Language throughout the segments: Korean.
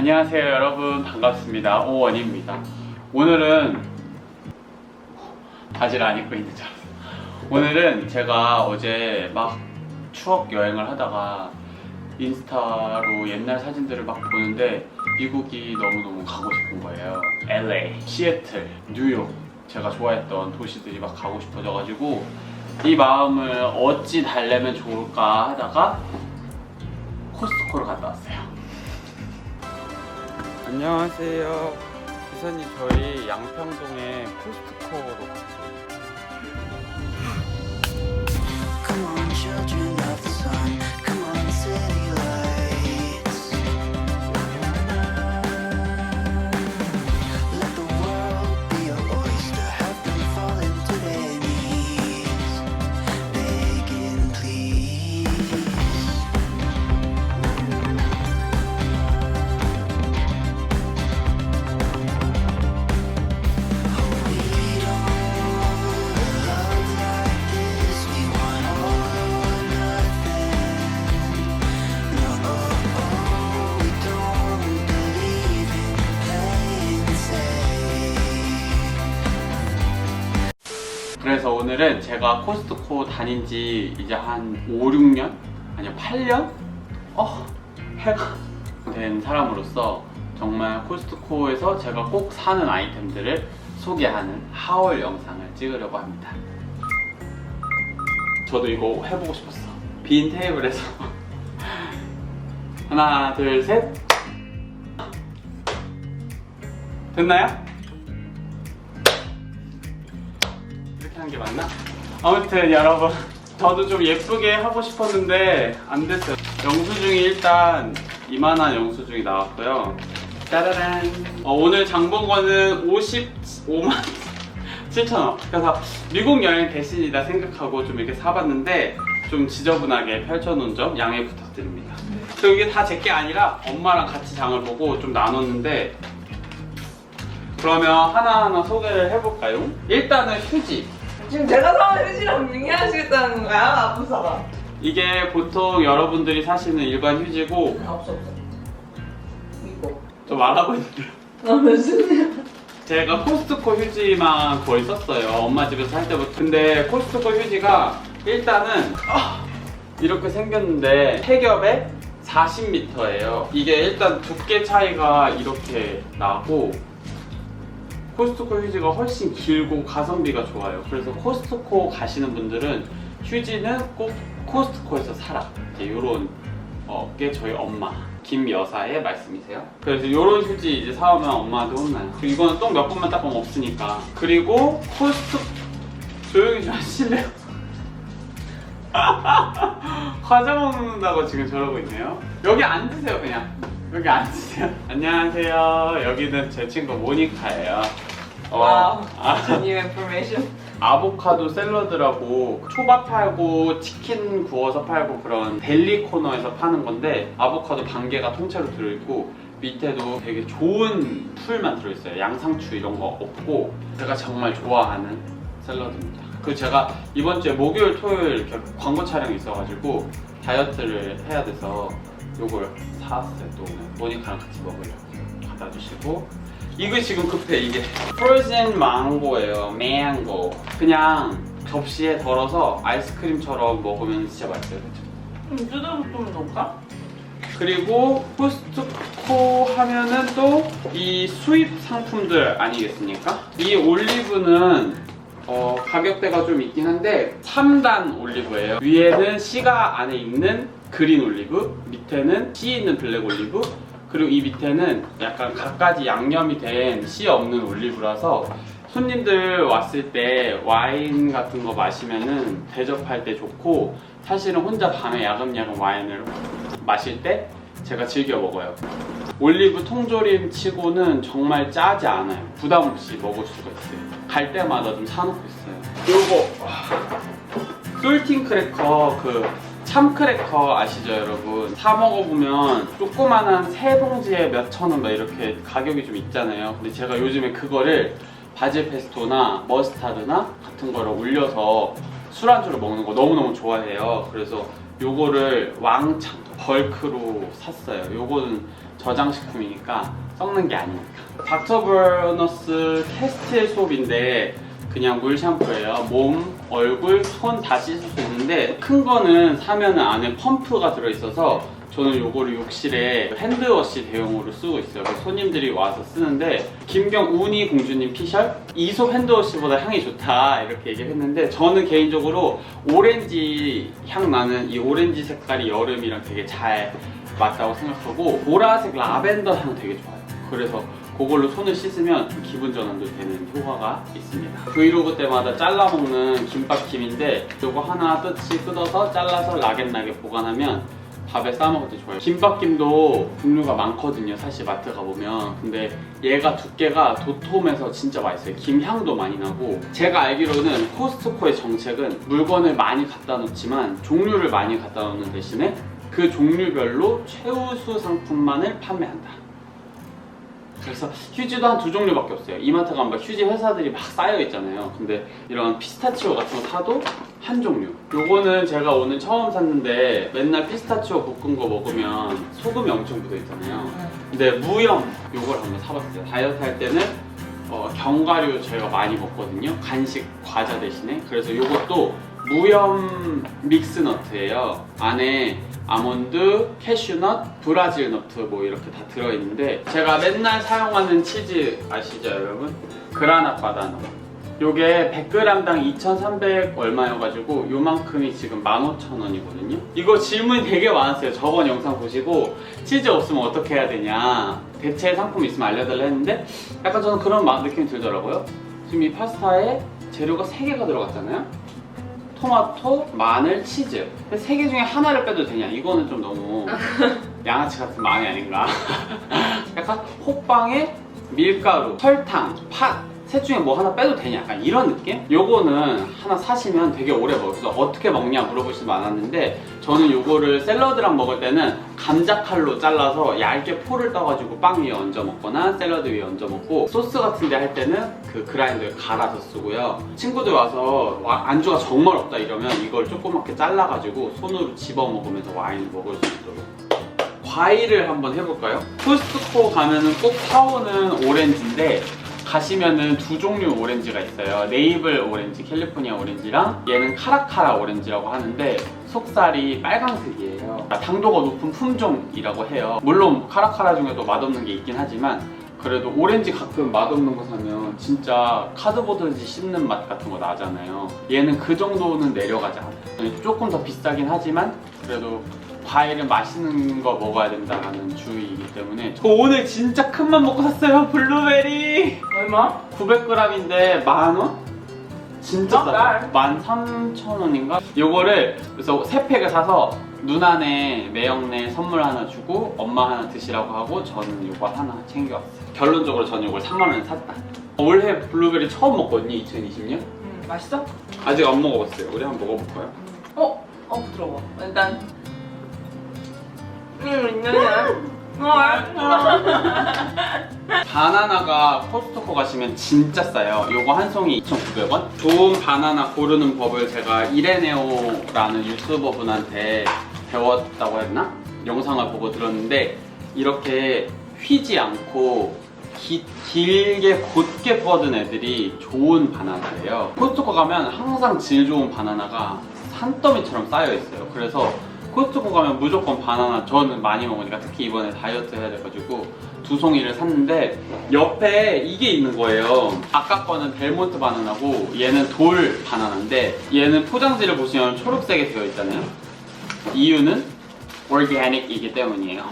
안녕하세요 여러분. 반갑습니다. 오원입니다. 오늘은 바지를 안 입고 있는 줄 알았어 오늘은 제가 어제 막 추억 여행을 하다가 인스타로 옛날 사진들을 막 보는데 미국이 너무너무 가고 싶은 거예요. LA, 시애틀, 뉴욕. 제가 좋아했던 도시들이 막 가고 싶어져가지고 이 마음을 어찌 달래면 좋을까 하다가 코스트코를 갔다 왔어요 안녕하세요. 기사님 저희 양평동에 코스트코로 그래서 오늘은 제가 코스트코 다닌 지 이제 한 5, 6년? 아니요, 8년? 어, 해가 된 사람으로서 정말 코스트코에서 제가 꼭 사는 아이템들을 소개하는 하울 영상을 찍으려고 합니다. 저도 이거 해보고 싶었어. 빈 테이블에서 하나, 둘, 셋. 됐나요? 게 맞나? 아무튼 여러분 저도 좀 예쁘게 하고 싶었는데 안 됐어요. 영수증이 일단 이만한 영수증이 나왔고요. 짜라란. 어, 오늘 장본 거는 55만 7천원. 그래서 미국 여행 대신이다 생각하고 좀 이렇게 사봤는데 좀 지저분하게 펼쳐놓은 점 양해 부탁드립니다. 그리고 이게 다 제 게 아니라 엄마랑 같이 장을 보고 좀 나눴는데 그러면 하나하나 소개를 해볼까요? 일단은 휴지 지금 제가 사온 휴지랑 얘기하시겠다는 거야? 아픈 사람. 이게 보통 여러분들이 사시는 일반 휴지고 없어 없어. 이거. 저 말하고 있는데 나 무슨 제가 코스트코 휴지만 거의 썼어요 엄마 집에서 살 때부터 근데 코스트코 휴지가 일단은 아, 이렇게 생겼는데 폐겹에 40m예요 이게 일단 두께 차이가 이렇게 나고 코스트코 휴지가 훨씬 길고 가성비가 좋아요 그래서 코스트코 가시는 분들은 휴지는 꼭 코스트코에서 사라 이런 어, 게 저희 엄마 김 여사의 말씀이세요. 그래서 이런 휴지 이제 사오면 엄마한테 혼나요. 이거는 똥 몇 번만 닦으면 없으니까. 그리고 코스트 조용히 좀 하실래요? 과자 먹는다고 지금 저러고 있네요. 여기 앉으세요 그냥. 여기 앉으세요. 안녕하세요. 여기는 제 친구 모니카예요. 어, 와우. 아, new information. 아보카도 샐러드라고 초밥 팔고 치킨 구워서 팔고 그런 델리 코너에서 파는 건데 아보카도 반 개가 통째로 들어있고 밑에도 되게 좋은 풀만 들어있어요 양상추 이런 거 없고 제가 정말 좋아하는 샐러드입니다 그 제가 이번 주에 목요일 토요일 이렇게 광고 촬영이 있어가지고 다이어트를 해야 돼서 요걸 사왔어요 또 모니카랑 같이 먹으려고 갖다 주시고 이거 지금 급해 이게 프로즌 망고예요 망고 그냥 접시에 덜어서 아이스크림처럼 먹으면 진짜 맛있어요 그쵸? 좀 뜯어서 좀 넣을까? 그리고 코스트코 하면은 또 이 수입 상품들 아니겠습니까? 이 올리브는 어, 가격대가 좀 있긴 한데 3단 올리브예요. 위에는 씨가 안에 있는 그린 올리브, 밑에는 씨 있는 블랙 올리브, 그리고 이 밑에는 약간 갖가지 양념이 된 씨 없는 올리브라서 손님들 왔을 때 와인 같은 거 마시면은 대접할 때 좋고 사실은 혼자 밤에 야금야금 와인을 마실 때 제가 즐겨 먹어요. 올리브 통조림 치고는 정말 짜지 않아요. 부담 없이 먹을 수가 있어요. 갈 때마다 좀 사놓고 있어요. 와, 솔팅 크래커 그 참크래커 아시죠 여러분? 사 먹어보면 조그만한 세 봉지에 몇 천 원 막 이렇게 가격이 좀 있잖아요. 근데 제가 요즘에 그거를 바질 페스토나 머스타드나 같은 거를 올려서 술안주로 먹는 거 너무너무 좋아해요. 그래서 요거를 왕창 벌크로 샀어요. 요거는 저장식품이니까 썩는 게 아니니까. 닥터버너스 캐스틸 소업인데 그냥 물 샴푸예요. 몸, 얼굴, 손 다 씻을 수 있는데 큰 거는 사면은 안에 펌프가 들어있어서 저는 요거를 욕실에 핸드워시 대용으로 쓰고 있어요. 손님들이 와서 쓰는데 김경 우니 공주님 피셜 이솝 핸드워시보다 향이 좋다 이렇게 얘기를 했는데 저는 개인적으로 오렌지 향 나는 이 오렌지 색깔이 여름이랑 되게 잘 맞다고 생각하고 보라색 라벤더 향 되게 좋아요. 그래서 그걸로 손을 씻으면 좀 기분 전환도 되는 효과가 있습니다. 브이로그 때마다 잘라 먹는 김밥김인데 요거 하나 뜯이 뜯어서 잘라서 라겟라겟 보관하면 밥에 싸 먹을 때 좋아요. 김밥김도 종류가 많거든요. 사실 마트 가보면. 근데 얘가 두께가 도톰해서 진짜 맛있어요. 김 향도 많이 나고. 제가 알기로는 코스트코의 정책은 물건을 많이 갖다 놓지만 종류를 많이 갖다 놓는 대신에 그 종류별로 최우수 상품만을 판매한다. 그래서 휴지도 한 두 종류밖에 없어요. 이마트 가면 막 휴지 회사들이 막 쌓여 있잖아요. 근데 이런 피스타치오 같은 거 사도 한 종류. 요거는 제가 오늘 처음 샀는데 맨날 피스타치오 볶은 거 먹으면 소금이 엄청 묻어 있잖아요. 근데 무염 요걸 한번 사봤어요. 다이어트 할 때는 어, 견과류 저희가 많이 먹거든요. 간식 과자 대신에. 그래서 요것도 무염 믹스 너트예요. 안에 아몬드, 캐슈넛, 브라질 너트 뭐 이렇게 다 들어있는데 제가 맨날 사용하는 치즈 아시죠 여러분? 그라나 바다너 요게 100g당 2,300 얼마여가지고 요만큼이 지금 15,000원이거든요. 이거 질문이 되게 많았어요. 저번 영상 보시고 치즈 없으면 어떻게 해야 되냐. 대체 상품 있으면 알려달라 했는데 약간 저는 그런 마- 느낌이 들더라고요. 지금 이 파스타에 재료가 3개가 들어갔잖아요 토마토, 마늘, 치즈. 세 개 중에 하나를 빼도 되냐? 이거는 좀 너무 양아치 같은 마음이 아닌가? 약간 호빵에 밀가루, 설탕, 팥 셋 중에 뭐 하나 빼도 되냐 약간 이런 느낌? 요거는 하나 사시면 되게 오래 먹어요 그래서 어떻게 먹냐 물어보시면 많았는데 저는 요거를 샐러드랑 먹을 때는 감자칼로 잘라서 얇게 포를 떠가지고 빵 위에 얹어 먹거나 샐러드 위에 얹어 먹고 소스 같은 데 할 때는 그 그라인더에 갈아서 쓰고요 친구들 와서 와- 안주가 정말 없다 이러면 이걸 조그맣게 잘라가지고 손으로 집어 먹으면서 와인을 먹을 수 있도록 과일을 한번 해볼까요? 코스트코 가면은 꼭 사오는 오렌지인데 가시면은 두 종류 오렌지가 있어요. 네이블 오렌지, 캘리포니아 오렌지랑 얘는 카라카라 오렌지라고 하는데 속살이 빨강색이에요. 당도가 높은 품종이라고 해요. 물론 카라카라 중에도 맛없는 게 있긴 하지만 그래도 오렌지 가끔 맛없는 거 사면 진짜 카드보드지 씹는 맛 같은 거 나잖아요. 얘는 그 정도는 내려가지 않아요. 조금 더 비싸긴 하지만 그래도 과일은 맛있는 거 먹어야 된다는 주의이기 때문에 저 오늘 진짜 큰 맘 먹고 샀어요 블루베리 얼마? 900g인데 만 원? 진짜 싸다 쌀. 13,000원인가? 요거를 그래서 세 팩을 사서 누나네 매형네 선물 하나 주고 엄마 하나 드시라고 하고 저는 요거 하나 챙겨왔어요 결론적으로 저는 요걸 3만 원에 샀다 올해 블루베리 처음 먹거든요 2020년 음, 맛있어? 아직 안 먹어봤어요 우리 한번 먹어볼까요? 어? 어 부드러워 일단 어 맛있어 바나나가 코스트코 가시면 진짜 싸요. 요거 한 송이 2,900원. 좋은 바나나 고르는 법을 제가 이레네오라는 유튜버 분한테 배웠다고 했나? 영상을 보고 들었는데 이렇게 휘지 않고 기- 길게 곧게 뻗은 애들이 좋은 바나나예요. 코스트코 가면 항상 질 좋은 바나나가 산더미처럼 쌓여 있어요. 그래서 코스트코 가면 무조건 바나나 저는 많이 먹으니까 특히 이번에 다이어트 해야 돼가지고 두 송이를 샀는데 옆에 이게 있는 거예요. 아까 거는 델몬트 바나나고 얘는 돌 바나나인데 얘는 포장지를 보시면 초록색에 되어 있잖아요. 이유는 오르게닉이기 때문이에요.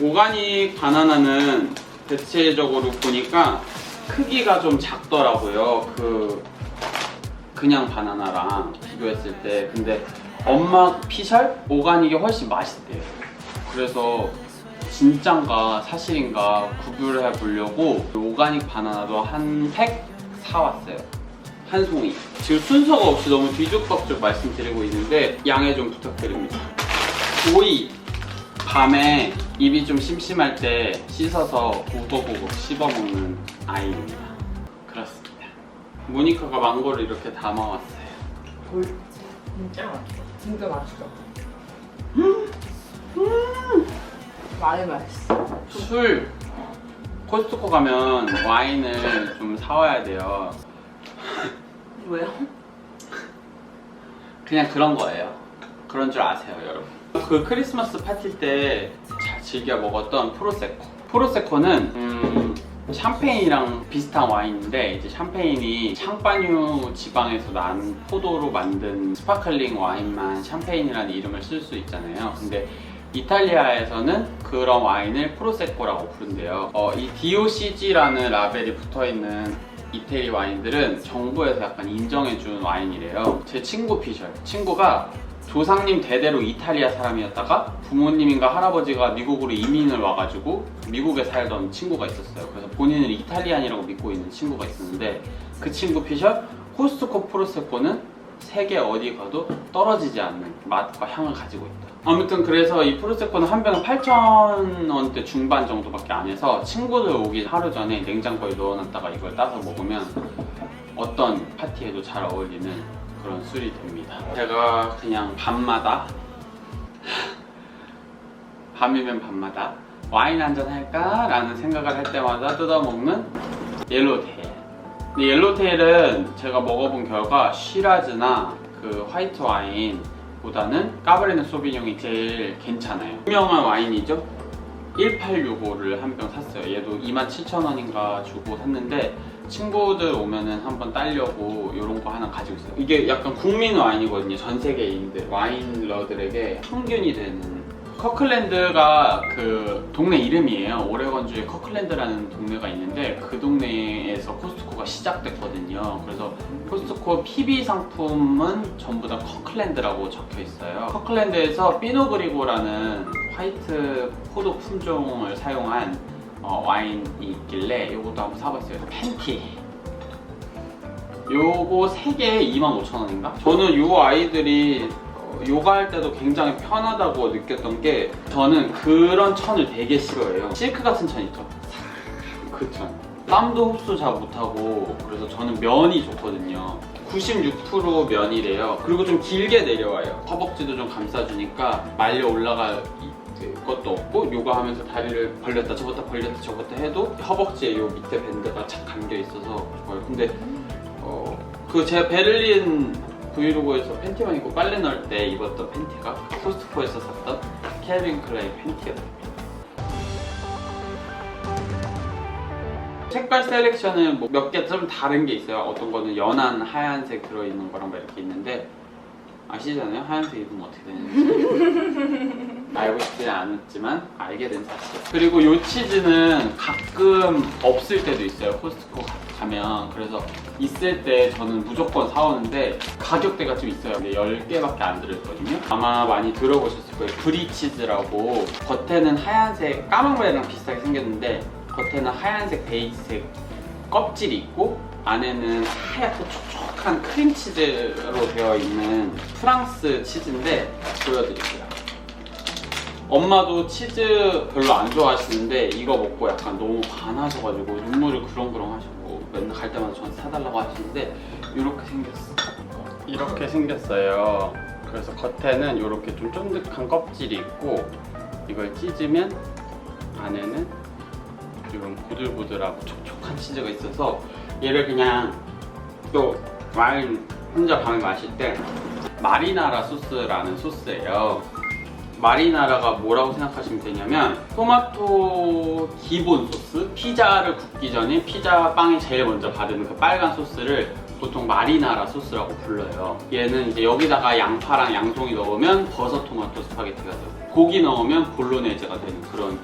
오가닉 바나나는 대체적으로 보니까 크기가 좀 작더라고요. 그 그냥 바나나랑 비교했을 때 근데 엄마 피셜 오가닉이 훨씬 맛있대요. 그래서 진짠가 사실인가 구별해 보려고 오가닉 바나나도 한 팩 사왔어요. 한 송이. 지금 순서가 없이 너무 뒤죽박죽 말씀드리고 있는데 양해 좀 부탁드립니다. 오이. 밤에 입이 좀 심심할 때 씻어서 우거우거 씹어 먹는 아이입니다. 그렇습니다. 모니카가 망고를 이렇게 담아왔어요. 진짜 맛있어 진짜 맛있어 많이 맛있어. 술 코스트코 가면 와인을 좀 사와야 돼요. 왜요? 그냥 그런 거예요. 그런 줄 아세요, 여러분. 그 크리스마스 파티 때 잘 즐겨 먹었던 프로세코. 프로세코는 음, 샴페인이랑 비슷한 와인인데 이제 샴페인이 샹파뉴 지방에서 난 포도로 만든 스파클링 와인만 샴페인이라는 이름을 쓸 수 있잖아요. 근데 이탈리아에서는 그런 와인을 프로세코라고 부른대요. 어, 이 DOCG라는 라벨이 붙어 있는 이태리 와인들은 정부에서 약간 인정해준 와인이래요. 제 친구 피셜. 친구가 조상님 대대로 이탈리아 사람이었다가 부모님인가 할아버지가 미국으로 이민을 와가지고 미국에 살던 친구가 있었어요. 그래서 본인을 이탈리안이라고 믿고 있는 친구가 있었는데 그 친구 피셜 코스트코 프로세코는 세계 어디 가도 떨어지지 않는 맛과 향을 가지고 있다. 아무튼 그래서 이 프로세코는 한 병에 8,000원대 중반 정도밖에 안 해서 친구들 오기 하루 전에 냉장고에 넣어놨다가 이걸 따서 먹으면 어떤 파티에도 잘 어울리는 그런 술이 됩니다. 제가 그냥 밤마다 밤이면 밤마다 와인 한잔 할까 라는 생각을 할 때마다 뜯어먹는 옐로테일. 근데 옐로테일은 제가 먹어본 결과 시라즈나 그 화이트 와인보다는 까브레네 소비뇽이 제일 괜찮아요. 유명한 와인이죠. 1865를 한 병 샀어요. 얘도 27,000원인가 주고 샀는데 친구들 오면은 한번 따려고 이런 거 하나 가지고 있어요. 이게 약간 국민 와인이거든요. 전 세계인들 와인러들에게 평균이 되는 커클랜드가 그 동네 이름이에요. 오레곤주에 커클랜드라는 동네가 있는데 그 동네에서 코스트코가 시작됐거든요. 그래서 코스트코 PB 상품은 전부 다 커클랜드라고 적혀 있어요. 커클랜드에서 피노그리고라는 화이트 포도 품종을 사용한 어, 와인이 있길래 이것도 한번 사봤어요. 팬티. 요거 3개에 25,000원인가? 저는 요 아이들이 어, 요가할 때도 굉장히 편하다고 느꼈던 게 저는 그런 천을 되게 싫어해요. 실크 같은 천 있죠? 그 천. 땀도 흡수 잘 못하고 그래서 저는 면이 좋거든요. 96% 면이래요. 그리고 좀 길게 내려와요. 허벅지도 좀 감싸주니까 말려 올라갈 것도 없고 요가 하면서 다리를 벌렸다 접었다 벌렸다 접었다 해도 허벅지에 요 밑에 밴드가 착 감겨 있어서 좋아요. 근데 어, 그 제가 베를린 브이로그에서 팬티만 입고 빨래 넣을 때 입었던 팬티가 코스트코에서 샀던 캘빈 클라인 팬티였어요. 색깔 셀렉션은 뭐 몇 개 좀 다른 게 있어요. 어떤 거는 연한 하얀색 들어있는 거랑 막 이렇게 있는데 아시잖아요? 하얀색 입으면 어떻게 되는지. 알고 싶지 않았지만 알게 된 사실. 그리고 요 치즈는 가끔 없을 때도 있어요. 코스트코 가- 가면. 그래서 있을 때 저는 무조건 사오는데 가격대가 좀 있어요. 근데 10개밖에 안 들어있거든요. 아마 많이 들어보셨을 거예요. 브리치즈라고 겉에는 하얀색 까망베랑 비슷하게 생겼는데 겉에는 하얀색 베이지색 껍질이 있고 안에는 하얗고 촉촉한 크림치즈로 되어 있는 프랑스 치즈인데 보여드릴게요. 엄마도 치즈 별로 안 좋아하시는데 이거 먹고 약간 너무 반하셔가지고 눈물을 그렁그렁 하시고 맨날 갈 때마다 저한테 사달라고 하시는데 이렇게 생겼어. 이렇게 생겼어요. 그래서 겉에는 이렇게 좀 쫀득한 껍질이 있고 이걸 찢으면 안에는 이런 보들보들하고 촉촉한 치즈가 있어서 얘를 그냥 또 와인 혼자 밤에 마실 때 마리나라 소스라는 소스예요. 마리나라가 뭐라고 생각하시면 되냐면 토마토 기본 소스 피자를 굽기 전에 피자 빵에 제일 먼저 바르는 그 빨간 소스를 보통 마리나라 소스라고 불러요. 얘는 이제 여기다가 양파랑 양송이 넣으면 버섯 토마토 스파게티가 되고 고기 넣으면 볼로네즈가 되는 그런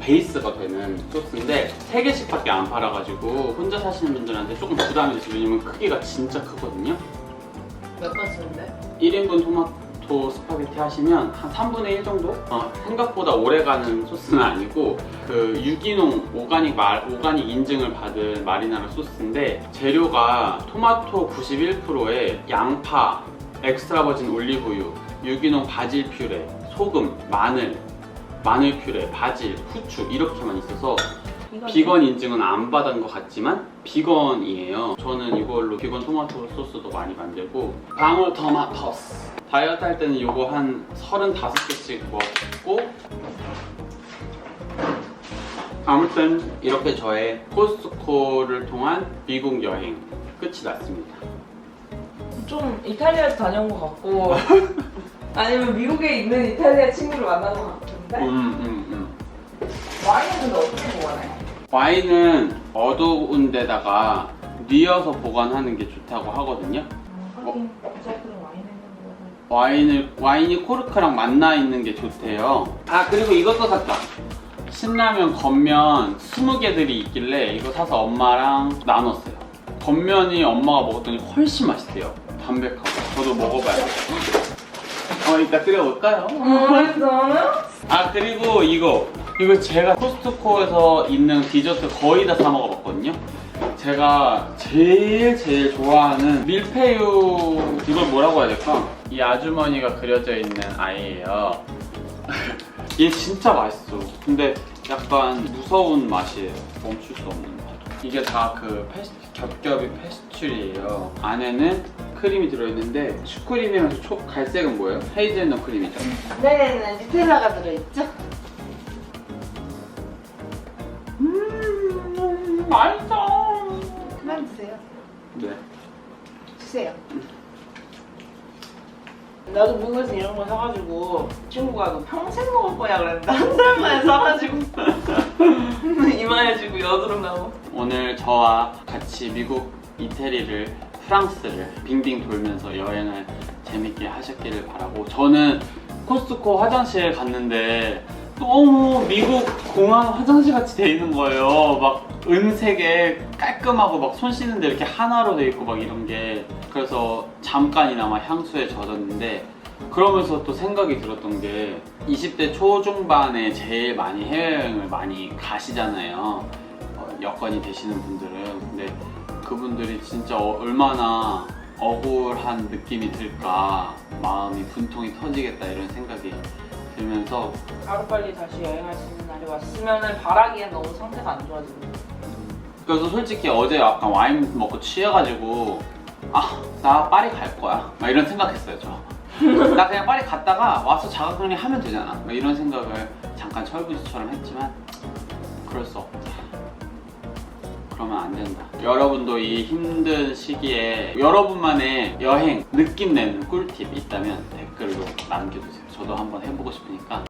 베이스가 되는 소스인데 3개씩밖에 안 팔아가지고 혼자 사시는 분들한테 조금 부담이 왜냐면 크기가 진짜 크거든요. 몇 번 쓰는데? 1인분 토마토 스파게티 하시면 한 3분의 1 정도? 어, 생각보다 오래가는 소스는 아니고 그 유기농 오가닉 마, 오가닉 인증을 받은 마리나라 소스인데 재료가 토마토 91%에 양파, 엑스트라 버진 올리브유, 유기농 바질 퓨레, 소금, 마늘, 마늘 퓨레, 바질, 후추 이렇게만 있어서 비건 인증은 안 받은 것 같지만 비건이에요. 저는 이걸로 비건 토마토 소스도 많이 만들고 방울 토마토스 다이어트 할 때는 이거 한 35개씩 먹고 아무튼 이렇게 저의 코스트코를 통한 미국 여행 끝이 났습니다. 좀 이탈리아에서 다녀온 것 같고 아니면 미국에 있는 이탈리아 친구를 만난 것 같은데 음, 음, 음. 와인은 근데 어떻게 보관해? 와인은 어두운 데다가 뉘어서 보관하는 게 좋다고 하거든요. 하긴 와인 있는 거 와인을 와인이 코르크랑 만나 있는 게 좋대요. 아 그리고 이것도 샀다. 신라면 겉면 20개들이 있길래 이거 사서 엄마랑 나눴어요. 겉면이 엄마가 먹었더니 훨씬 맛있대요. 담백하고. 저도 먹어봐요. 어 이따 끓여볼까요? 음, 저는 아 그리고 이거 이거 제가 코스트코에서 있는 디저트 거의 다 사 먹어봤거든요. 제가 제일 제일 좋아하는 밀푀유 이걸 뭐라고 해야 될까? 이 아주머니가 그려져 있는 아이예요. 얘 진짜 맛있어. 근데 약간 무서운 맛이에요. 멈출 수 없는 맛. 이게 다 그 겹겹이 페스츄리예요. 안에는 크림이 들어있는데 슈크림이면서 초 갈색은 뭐예요? 헤이즐넛 크림이죠. 안에는 니텔라가 들어있죠? 맛있어. 그만 드세요 네. 주세요 나도 미국에서 이런 거 사가지고 친구가 너 평생 먹을 거야 그랬는데 한 달 만에 사가지고 이만해지고 여드름 나고 오늘 저와 같이 미국 이태리를 프랑스를 빙빙 돌면서 여행을 재밌게 하셨기를 바라고 저는 코스트코 화장실 갔는데 너무 미국 공항 화장실 같이 돼 있는 거예요. 막 은색에 깔끔하고 막 손 씻는데 이렇게 하나로 돼 있고 막 이런 게 그래서 잠깐이나마 향수에 젖었는데 그러면서 또 생각이 들었던 게 20대 초중반에 제일 많이 해외여행을 많이 가시잖아요. 어, 여건이 되시는 분들은 근데 그분들이 진짜 어- 얼마나 억울한 느낌이 들까 마음이 분통이 터지겠다 이런 생각이 들면서 하루빨리 다시 여행할 수 있는 날이 왔으면 바라기엔 너무 상태가 안 좋아지고 그래서 솔직히 어제 약간 와인 먹고 취해가지고 아 나 파리 갈 거야. 막 이런 생각했어요 저. 나 그냥 파리 갔다가 와서 자가격리 하면 되잖아. 막 이런 생각을 잠깐 철부지처럼 했지만 그럴 수 없다. 그러면 안 된다. 여러분도 이 힘든 시기에 여러분만의 여행 느낌 내는 꿀팁 있다면 댓글로 남겨주세요. 저도 한번 해보고 싶으니까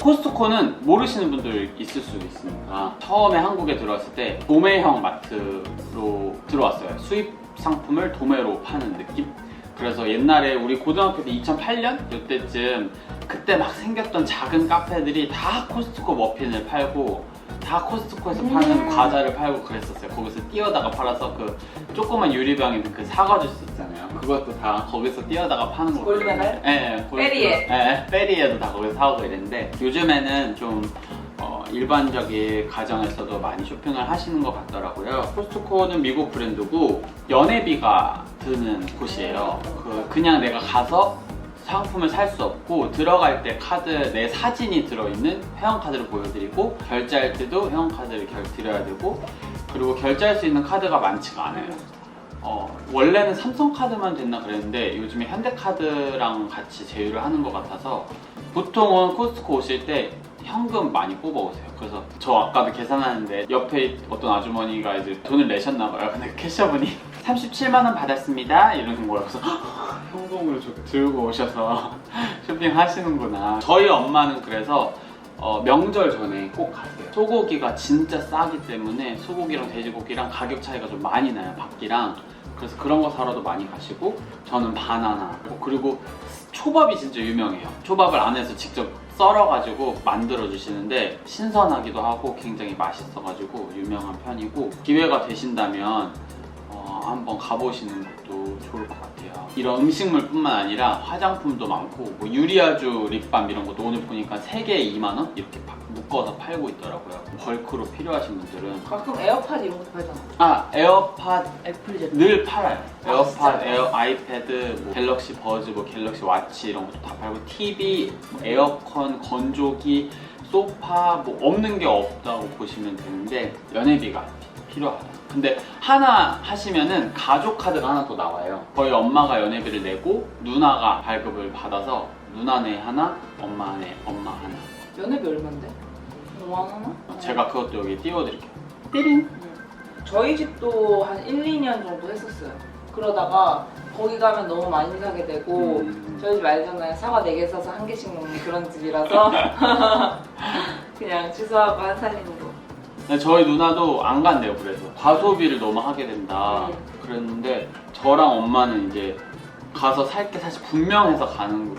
코스트코는 모르시는 분들 있을 수도 있으니까 처음에 한국에 들어왔을 때 도매형 마트로 들어왔어요. 수입 상품을 도매로 파는 느낌? 그래서 옛날에 우리 고등학교 때 2008년 이때쯤 그때 막 생겼던 작은 카페들이 다 코스트코 머핀을 팔고 다 코스트코에서 파는 음. 과자를 팔고 그랬었어요. 거기서 뛰어다가 팔아서 그 조그만 유리병에 있는 그 사과 주스 있잖아요. 그것도 다 거기서 뛰어다가 파는 거. 골드메달? 예, 예. 골드- 페리에. 예, 예, 페리에도 다 거기서 사오고 이랬는데 요즘에는 좀 어, 일반적인 가정에서도 많이 쇼핑을 하시는 것 같더라고요. 코스트코는 미국 브랜드고 연회비가 드는 곳이에요. 그 그냥 내가 가서 상품을 살 수 없고 들어갈 때 카드 내 사진이 들어있는 회원카드를 보여드리고 결제할 때도 회원카드를 결 드려야 되고 그리고 결제할 수 있는 카드가 많지가 않아요. 어, 원래는 삼성카드만 됐나 그랬는데 요즘에 현대카드랑 같이 제휴를 하는 것 같아서 보통은 코스트코 오실 때 현금 많이 뽑아오세요. 그래서 저 아까도 계산하는데 옆에 어떤 아주머니가 이제 돈을 내셨나 봐요. 근데 캐셔분이 37만 원 받았습니다. 이러는 거예요. 그래서 저- 들고 오셔서 쇼핑하시는구나. 저희 엄마는 그래서 어, 명절 전에 꼭 가세요. 소고기가 진짜 싸기 때문에 소고기랑 돼지고기랑 가격 차이가 좀 많이 나요. 밖이랑. 그래서 그런 거 사러도 많이 가시고 저는 바나나 그리고 초밥이 진짜 유명해요. 초밥을 안에서 직접 썰어가지고 만들어 주시는데 신선하기도 하고 굉장히 맛있어가지고 유명한 편이고 기회가 되신다면 어, 한번 가보시는 것도 좋을 것 같아요. 이런 음식물뿐만 아니라 화장품도 많고 뭐 유리아주 립밤 이런 것도 오늘 보니까 3개에 2만 원 이렇게 팍 묶어서 팔고 있더라고요. 벌크로 필요하신 분들은 가끔 에어팟 이런 것도 팔잖아. 아 에어팟 애플 제품. 늘 팔아요. 에어팟, 진짜요? 에어 아이패드, 뭐 갤럭시 버즈, 뭐 갤럭시 와치 이런 것도 다 팔고 TV, 뭐 에어컨, 건조기, 소파 뭐 없는 게 없다고 보시면 되는데 연회비가 필요하다. 근데 하나 하시면은 가족 카드가 하나 또 나와요. 거의 엄마가 연회비를 내고 누나가 발급을 받아서 누나네 하나, 엄마네 엄마 하나. 연회비 얼마인데? 5만 원 하나? 제가 그것도 여기 띄워드릴게요. 띠링. 저희 집도 한 1, 2년 정도 했었어요. 그러다가 거기 가면 너무 많이 사게 되고 음. 저희 집 알잖아요. 사과 4개 사서 한 개씩 먹는 그런 집이라서 그냥 취소하고 한 살림으로. 근데 저희 누나도 안 간대요. 그래서 과소비를 너무 하게 된다. 음. 그랬는데 저랑 엄마는 이제 가서 살 게 사실 분명해서 가는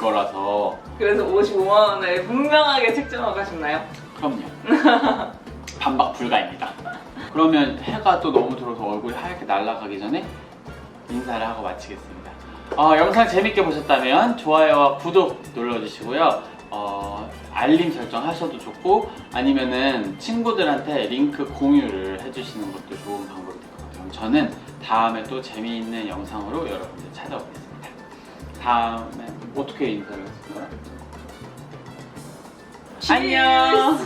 거라서 그래서 55만 원을 분명하게 책정하고 가셨나요? 그럼요. 반박 불가입니다. 그러면 해가 또 너무 들어서 얼굴이 하얗게 날아가기 전에 인사를 하고 마치겠습니다. 어, 영상 재밌게 보셨다면 좋아요와 구독 눌러주시고요. 어, 알림 설정 하셔도 좋고 아니면은 친구들한테 링크 공유를 해주시는 것도 좋은 방법이 될 것 같아요. 저는 다음에 또 재미있는 영상으로 여러분들 찾아오겠습니다. 다음에 어떻게 인사를 했을까요? 안녕.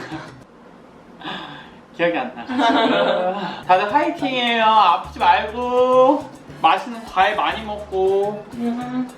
기억이 안 나. 다들 화이팅해요. 아프지 말고 맛있는 과일 많이 먹고 음.